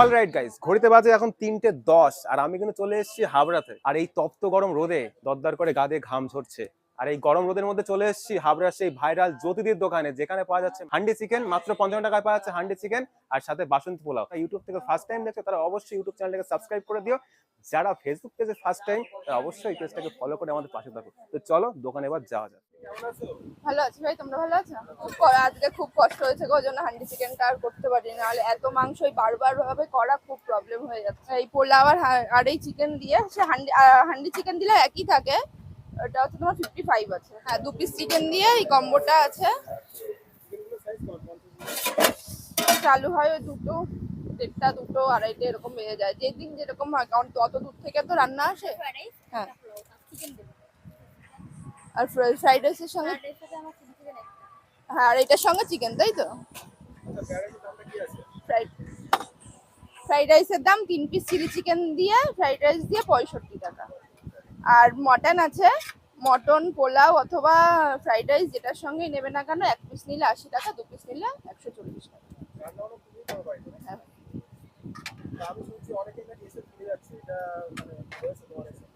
Alright guys ঘড়িতে বাজে এখন তিনটে দশ, আর আমি কিন্তু চলে এসেছি হাবড়াতে। আর এই তপ্ত গরম রোদে দরদর করে গা দিয়ে ঘাম ঝরছে। আর এই গরম রোদের মধ্যে চলে এসেছি হাবড়ার সেই ভাইরাল জ্যোতিদির দোকানে, যেখানে পাওয়া যাচ্ছে হান্ডি চিকেন, মাত্র পঞ্চান্ন টাকায় পাওয়া যাচ্ছে হান্ডি চিকেন, আর সাথে বাসন্তী পোলাও। ইউটিউব থেকে ফার্স্ট টাইম দেখছ, তারা অবশ্যই ইউটিউব চ্যানেলটাকে সাবস্ক্রাইব করে দিও। যারা ফেসবুক পেজে ফার্স্ট টাইম তারা অবশ্যই পেজটাকে ফলো করে আমাদের পাশে থাকো। তো চলো দোকানে এবার যাওয়া যাক। ভালো আছি ভাই তোমরা ভালো আছো? খুব আজকে খুব কষ্ট হয়েছে গো জন্য হান্ডি চিকেনটা আর করতে পারি নাহলে এত মাংসই বারবার ভাবে করা খুব প্রবলেম হয়ে যাচ্ছে। এই পোলাও আর আর এই চিকেন দিয়ে সে হান্ডি হান্ডি চিকেন দিলে একই থাকে। ওটা হচ্ছে তোমার ফিফটি ফাইভ আছে। হ্যাঁ দু পিস চিকেন দিয়ে এই কম্বোটা আছে। চালু হয় ওই দুটো দেড়টা দুটো আড়াইটে এরকম বেজে যায়। যেদিন যেরকম হয় কারণ তত দূর থেকে তো রান্না আসে। হ্যাঁ। আর ফ্রাইড রাইসের সঙ্গে হ্যাঁ আর এটার সঙ্গে চিকেন তাই তো? ফ্রাইড ফ্রাইড রাইসের দাম তিন পিস চিলি চিকেন দিয়ে ফ্রাইড রাইস দিয়ে পঁয়ষট্টি টাকা। আর মটন আছে মটন পোলাও অথবা ফ্রাইড রাইস যেটার সঙ্গেই নেবে না কেন এক পিস নিলে আশি টাকা দু পিস নিলে একশো চল্লিশ টাকা।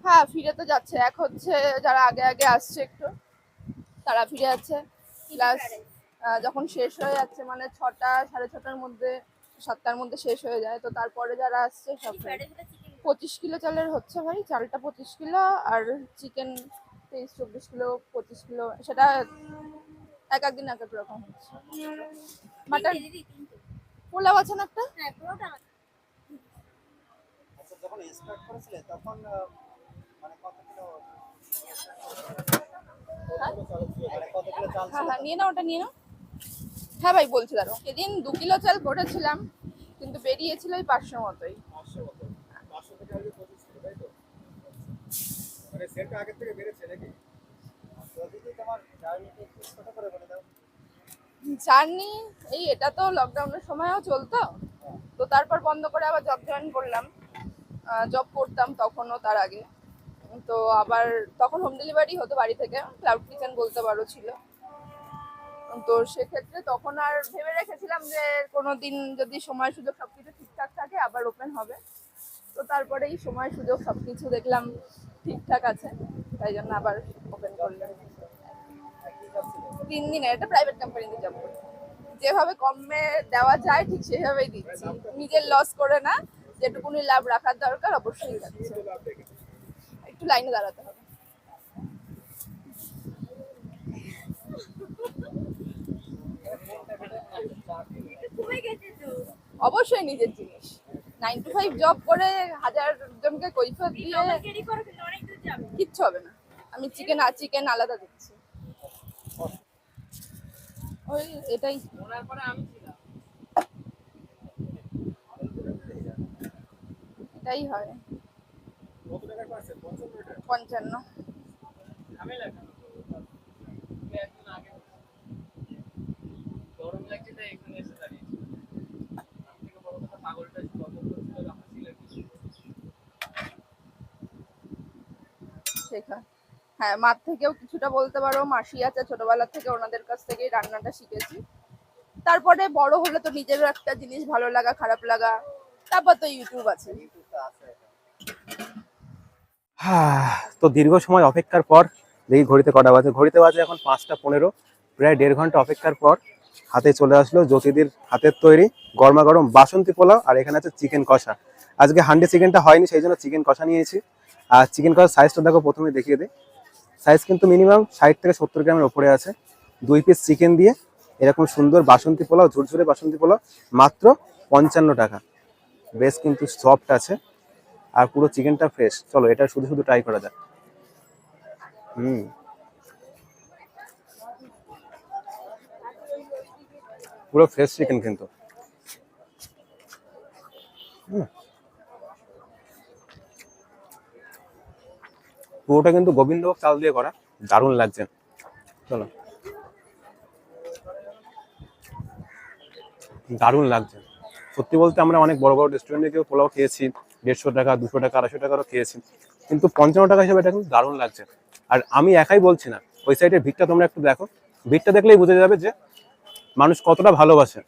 হ্যাঁ ফিরে তো যাচ্ছে। এক হচ্ছে যারা আগে আগে আসছে একটু তারা ফিরে যাচ্ছে। প্লাস যখন শেষ হয়ে যাচ্ছে মানে ছটা সাড়ে ছটার মধ্যে সাতটার মধ্যে শেষ হয়ে যায়। তো তারপরে যারা আসছে সব পঁচিশ কিলো চালের হচ্ছে ভাই চালটা পঁচিশ কিলো আর চিকেন তেইশ চব্বিশ কিলো পঁচিশ কিলো সেটা এক একদিন এক এক রকম হচ্ছে। মাটন পোলাও আছে না একটা? আচ্ছা যখন স্টার্ট করেছিলে তখন নিয়ে নাও ওটা, নিয়ে নাও। হ্যাঁ ভাই, বলছি দু কিলো চাল কিন্তু পাঁচশো মতোই। জার্নি, এই এটা তো লকডাউনের সময়ও চলতো, তো তারপর বন্ধ করে আবার জব জয়েন করলাম। জব করতাম তখনও, তার আগে। তো আবার তখন হোম ডেলিভারি হতো বাড়ি থেকে ক্লাউড কিচেন বলতে পারো ছিল। তো সেক্ষেত্রে তখন আর ভেবে রেখেছিলাম যে কোনো দিন যদি সময় সুযোগ সব কিছু ঠিকঠাক থাকে, আবার ওপেন হবে। তো তারপরে এই সময় সুযোগ সব কিছু দেখলাম ঠিকঠাক আছে, তাই জন্য আবার ওপেন করলাম। তিন দিনের একটা প্রাইভেট কোম্পানিতে জব করি। যেভাবে কমে দেওয়া যায়, ঠিক সেভাবেই দিচ্ছি। নিজের লস করে না, যেটুকুনি লাভ রাখার দরকার, অবশ্যই রাখছি। একটু লাইনে দাঁড়াতে হবে। অবশ্যই নিজের জিনিস। নাইন টু ফাইভ জব করে হাজার জনকে কৈফত দিয়ে কিচ্ছু হবে না। আমি চিকেন আর চিকেন আলাদা দিচ্ছি। ওই এটাই। এটাই হয়। পঞ্চান্ন গরম লাগছে তাই এখানে এসে দাঁড়িয়েছি। পাগলটা শেখা হ্যাঁ মার থেকেও কিছুটা বলতে পারো মাসি আছে ছোটবেলা থেকে ওনাদের কাছ থেকেই রান্নাটা শিখেছি। তারপরে বড় হলে তো নিজেরও একটা জিনিস ভালো লাগা খারাপ লাগা তারপর তো ইউটিউব আছে। ইউটিউবটা আছে। এটা হ্যাঁ, তো দীর্ঘ সময় অপেক্ষার পর, দেখি ঘড়িতে কটা বাজে। ঘড়িতে বাজে এখন পাঁচটা পনেরো, প্রায় দেড় ঘণ্টা অপেক্ষার পর হাতে চলে আসলো জ্যোতিদির হাতের তৈরি গরমা গরম বাসন্তী পোলাও, আর এখানে আছে চিকেন কষা। আজকে হান্ডি চিকেনটা হয়নি, সেই জন্য চিকেন কষা নিয়েছি। আর চিকেন কষার সাইজটা দেখো প্রথমে দেখিয়ে দিই। সাইজ কিন্তু মিনিমাম ষাট থেকে সত্তর গ্রামের ওপরে আছে। দুই পিস চিকেন দিয়ে এরকম সুন্দর বাসন্তী পোলাও, ঝুরঝুরে বাসন্তী পোলাও, মাত্র পঞ্চান্ন টাকা। বেশ কিন্তু সফট আছে। আর পুরো চিকেনটা ফ্রেশ চলো, এটা শুধু শুধু ট্রাই করা যাক। হুম। পুরো ফ্রেশ চিকেন কিন্তু। পুরোটা কিন্তু গোবিন্দভোগ চাল দিয়ে করা। দারুণ লাগছে। চলো। দারুণ লাগছে। সত্যি বলতে আমরা অনেক বড় বড় রেস্টুরেন্টে গিয়ে পোলাও খেয়েছি। দেড়শো টাকা, দুশো টাকা, আড়াইশো টাকারও খেয়েছি কিন্তু পঞ্চান্ন টাকা হিসেবে এটা কিন্তু দারুণ লাগছে। আর আমি একাই বলছি না, ওই সাইডের ভিড়টা তোমরা একটু দেখো। ভিড়টা দেখলেই বুঝে যাবে যে মানুষ কতটা ভালোবাসে।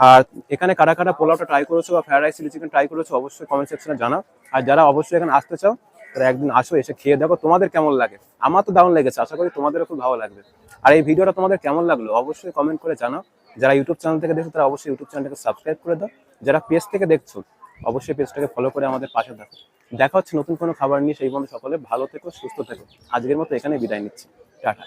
আর এখানে কারা কারা পোলাওটা ট্রাই করেছ বা fried rice chilli chicken try করেছ, অবশ্যই কমেন্ট সেকশনে জানাও। আর যারা অবশ্যই এখানে আসতে চাও, তারা একদিন আসো, এসে খেয়ে দেখো তোমাদের কেমন লাগে। আমার তো দারুণ লেগেছে, আশা করি তোমাদেরও খুব ভালো লাগবে। আর এই ভিডিওটা তোমাদের কেমন লাগল, অবশ্যই কমেন্ট করে জানাও। যারা ইউটিউব চ্যানেল থেকে দেখছ, তারা অবশ্যই ইউটিউব চ্যানেলটাকে সাবস্ক্রাইব করে দাও। যারা পেজ থেকে দেখছ অবশ্যই পেজটাকে ফলো করে আমাদের পাশে থাকো। দেখা হচ্ছে নতুন কোনো খাবার নিয়ে। সেই বন্ধু সকলে ভালো থেকো, সুস্থ থেকো। আজকের মতো এখানে বিদায় নিচ্ছি। টাটা।